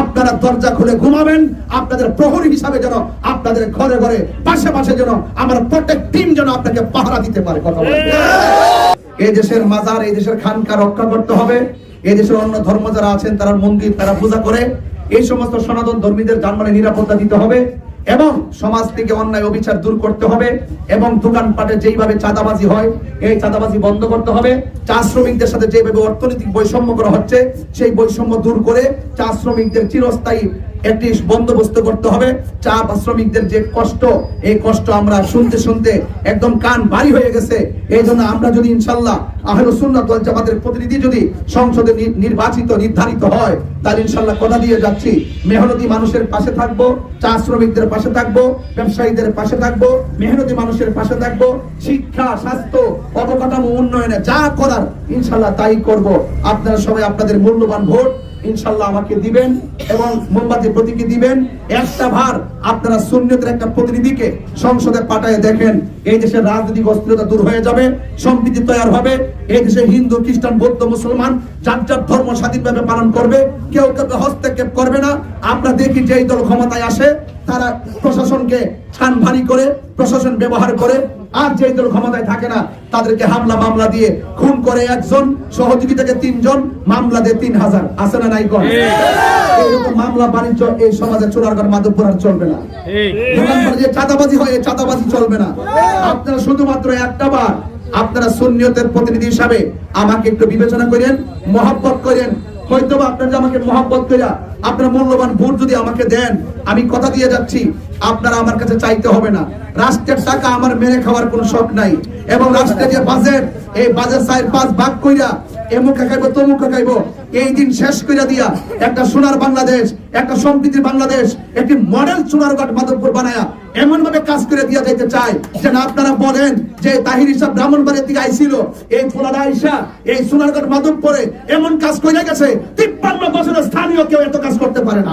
আপনারা দরজা খুলে ঘুমাবেন আপনাদের প্রহরী হিসাবে যেন আপনাদের ঘরে ঘরে পাশে পাশে যেন আমার প্রত্যেক টিম যেন আপনাকে পাহারা দিতে পারে কথা বলেন। এই দেশের মাজার এই দেশের খানকা রক্ষা করতে হবে। এই দেশের অন্য ধর্ম যারা আছেন তারা মন্দির তারা পূজা করে। এই সমস্ত সনাতন ধর্মীদের জানমালে নিরাপত্তা দিতে হবে। এবং সমাজ থেকে অন্যায় অবিচার দূর করতে হবে এবং দোকানপাটে যেইভাবে চাঁদাবাজি হয়, এই চাঁদাবাজি বন্ধ করতে হবে। চা শ্রমিকদের সাথে যেভাবে অর্থনৈতিক বৈষম্য করা হচ্ছে, সেই বৈষম্য দূর করে চা শ্রমিকদের চিরস্থায়ী একটি বন্দোবস্ত করতে হবে। চা শ্রমিকদের যে কষ্ট, এই কষ্ট আমরা শুনতে শুনতে একদম কান ভারী হয়ে গেছে। এই জন্য আমরা যদি ইনশাল্লাহ জামাতের প্রতিনিধি যদি সংসদে নির্বাচিত, নির্ধারিত হয়, তাহলে ইনশাল্লাহ কথা দিয়ে যাচ্ছি। মেহনতি মানুষের পাশে থাকব, চা শ্রমিকদের পাশে থাকব, ব্যবসায়ীদের পাশে থাকব, মেহনতি মানুষের পাশে থাকব। শিক্ষা, স্বাস্থ্য অবকাঠামো উন্নয়নে যা করার, ইনশাল্লাহ তাই করব। আপনারা সবাই আপনাদের মূল্যবান ভোট। ইনশাল্লাহ আমাকে দিবেন এবং মোমবাতি প্রতীকে দিবেন। একটা ভার আপনারা একটা প্রতিনিধিকে সংসদে পাঠায় দেখেন, এই দেশের রাজনৈতিক অস্থিরতা দূর হয়ে যাবে, সম্প্রীতি তৈরি হবে, এই দেশে হিন্দু, খ্রিস্টান, বৌদ্ধ, মুসলমান যার যার ধর্ম স্বাধীনভাবে পালন করবে, কেউ কেউ হস্তক্ষেপ করবে না। আমরা দেখি যে এই দল ক্ষমতায় আসে, তারা প্রশাসনকে ছান ভারী করে, প্রশাসন ব্যবহার করে আর যে দল ক্ষমতায় থাকে না তাদেরকে হামলা মামলা দিয়ে খুন করে একজন সহযোগিতাকে তিনজন মামলা দিয়ে তিন হাজার। আছে না নাই কর? মামলা বাণিজ্য এই সমাজে চোরারগড় মাধবপুর আর চলবে না। যে চাঁদাবাজি হয় এই চাঁদাবাজি চলবে না। আপনারা শুধুমাত্র একটা বার আপনারা সুন্নিয়তের প্রতিনিধি হিসাবে আমাকে একটু বিবেচনা করেন মহব্বত করেন। হয়তো আপনারা যে আমাকে মহব্বত করিয়া আপনার মূল্যবান ভোট যদি আমাকে দেন, আমি কথা দিয়ে যাচ্ছি, আপনারা আমার কাছে চাইতে হবে না। রাষ্ট্রের টাকা আমার মেরে খাওয়ার কোনো শখ নাই। এবং রাষ্ট্রের যে বাজেট এই বাজেট সাইড পাঁচ ভাগ কইরা এমন ভাবে কাজ দিয়া চাই। আপনারা বলেন যে তাহির হিসাব ব্রাহ্মণবাড়ির দিকে আইছিল, এই ফুলারা আইসা এই সোনারঘাট মাধবপুরে এমন কাজ করে গেছে, তিপ্পান্ন বছরের স্থানীয় কেউ এত কাজ করতে পারে না।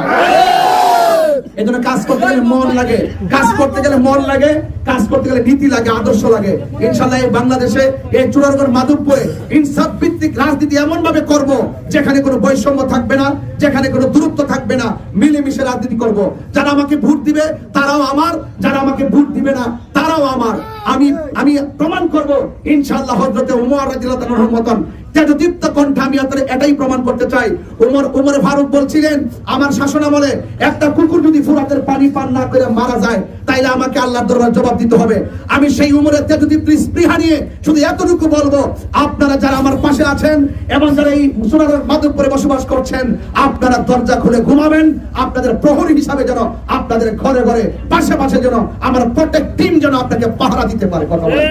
এই জন্য কাজ করতে গেলে মন লাগে। কাজ করতে গেলে মন লাগে, কাজ করতে গেলে নীতি লাগে, আদর্শ লাগে। ইনশাল্লাহ এই বাংলাদেশে, এই চুরারগড় মাধবপুরে ইনসাফ ভিত্তিক রাজনীতি এমন ভাবে করব, যেখানে কোনো বৈষম্য থাকবে না, যেখানে কোনো দূরত্ব থাকবে না, মিলেমিশে রাজনীতি করব। যারা আমাকে ভোট দিবে, তারাও আমার, যারা আমাকে ভোট দিবে না, তারাও আমার। আমি আমি প্রমাণ করব, ইনশাআল্লাহ হযরতে ওমর রাদিয়াল্লাহু তাআলার মতন তেজদীপ্ত কণ্ঠে আমি এটাই প্রমাণ করতে চাই। ওমর ওমর ফারুক বলছিলেন, আমার একটা কুকুর যদি ফুরাতের পানি পান না করে মারা যায়, তাইলে আমাকে দরবার জবাব দিতে হবে। আমি সেই উমরের তেজদীপ্ত স্পৃহা নিয়ে শুধু এতটুকু বলব, আপনারা যারা আমার পাশে আছেন এবং যারা এই মাধবপুরে বসবাস করছেন, আপনারা দরজা খুলে ঘুমাবেন। আপনাদের প্রহরী হিসাবে যেন আপনাদের ঘরে ঘরে, পাশে পাশে যেন আমার প্রত্যেক টিম যেন আপনাকে পাহারা দিতে পারে। কথা বলেন।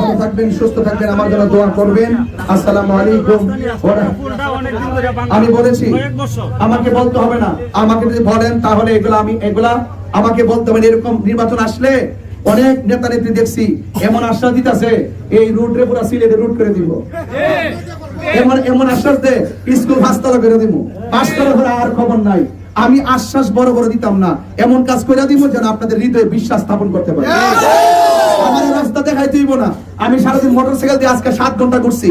ভালো থাকবেন সুস্থ থাকবেন আমার জন্য দোয়া করবেন। আসসালামু আলাইকুম। আমি বলেছি আমাকে বলতে হবে না। আমাকে যদি বলেন তাহলে এগুলা আমি এগুলা আমাকে বলতে হবে এরকম নির্বাচন আসলে অনেক নেতা নেত্রী দেখছি এমন আশ্বাস দিতেছে এই রুট রে পুরা সিলেটে রুট করে দিব। এমন এমন আশ্বাস দে স্কুল পাঁচতলা করে দিব। করে আর খবর নাই। আমি আশ্বাস বড় বড় দিতাম না। এমন কাজ করে দিব যেন আপনাদের হৃদয়ে বিশ্বাস স্থাপন করতে পারি। আমার রাস্তা দেখাই দিব না। আমি সারাদিন মোটরসাইকেল দিয়ে আজকে সাত ঘণ্টা ঘুরছি।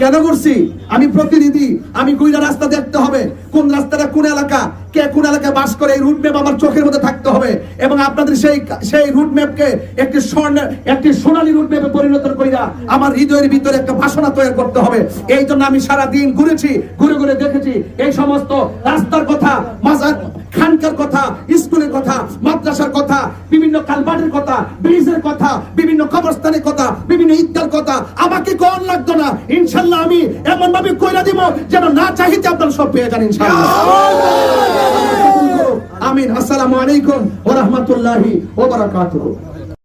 কেন ঘুরছি আমি প্রতিনিধি, আমি গুইরা রাস্তা দেখতে হবে। কোন রাস্তাটা, কোন এলাকা, কে কোন এলাকায় বাস করে, এই রুট ম্যাপ আমার চোখের মধ্যে থাকতে হবে। এবং আপনাদের সেই সেই রুট ম্যাপকে একটি স্বর্ণের, একটি সোনালী রুট ম্যাপে পরিণত কইরা আমার হৃদয়ের ভিতরে একটা বাসনা তৈরি করতে হবে। এই জন্য আমি সারা দিন ঘুরেছি, ঘুরে ঘুরে দেখেছি এই সমস্ত রাস্তার কথা, মাজার খানকার কথা, স্কুলের কথা, মাদ্রাসার কথা, বিভিন্ন কালবাটের কথা, ব্রিজের কথা, বিভিন্ন কবরস্থানের কথা, বিভিন্ন ঈদগার কথা, আমাকে কোন লাগতো না? ইনশাল্লাহ আমি এমন ভাবে কইরা দিব যেন না চাহিতে আপনার সব পেয়ে যান ইনশাল্লাহ। আমিন। আসসালামু আলাইকুম ওয়া রাহমাতুল্লাহি ওয়া বারাকাতুহু।